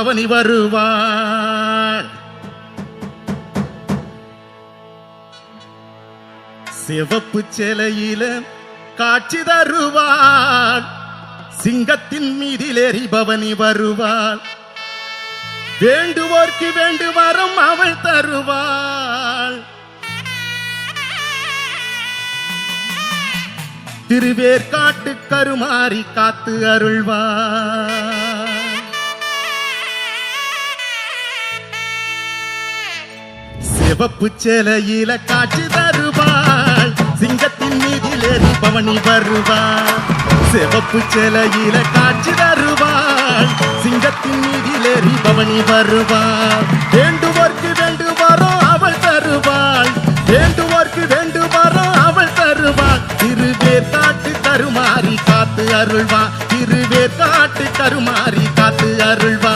பவனி வருவார். சிவப்பு சிலையில காட்சி தருவாள் சிங்கத்தின் மீதிலேறி பவனி வருவாள் வேண்டுவோர்க்கு வேண்டு வரம் அவள் தருவாள். திருவேற்காட்டு கருமாறி காத்து அருள்வாள் சிவப்பு சேலையில காட்சி தருவாள் சிங்கத்தின் மீதிலேறி பவனி வருவாள் சிவப்பு சேலையில காட்சி தருவாள் சிங்கத்தின் மீதிலேறி பவனி வருவாள் வேண்டுவோர்க்கு வேண்டுவாரோ அவள் தருவாள் வேண்டுவோர்க்கு வேண்டுவாரோ அவள் தருவாள் திருவேர் காட்டு தருமாறி காத்து அருள்வா திருவேர் காட்டு தருமாறி காத்து அருள்வா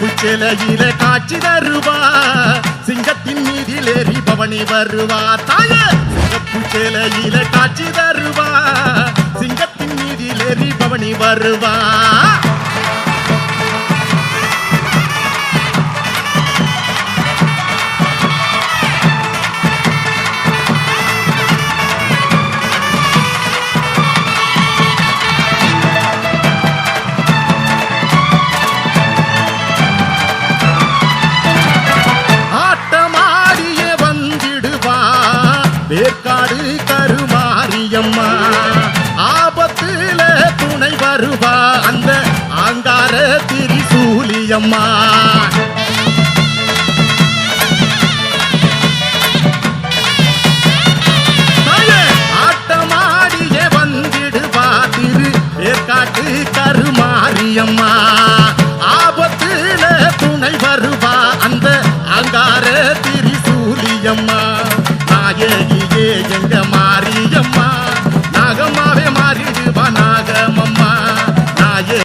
உச்சிலையில காட்சி தருவா. சிங்கத்தின் மீதிலேறி பவனி வருவா. தாய சிவப்பு காட்சி தருவா. சிங்கத்தின் மீதிலேறி பவனி வருவா. வேக்காடு கருமாரியம்மா. ஆபத்துல துணை வருவா அந்த ஆங்கார திரிசூலியம்மா. தாயே, ஆட்டமாடிய வந்திடுவா திரு வேர்க்காட்டு கருமாரியம்மா.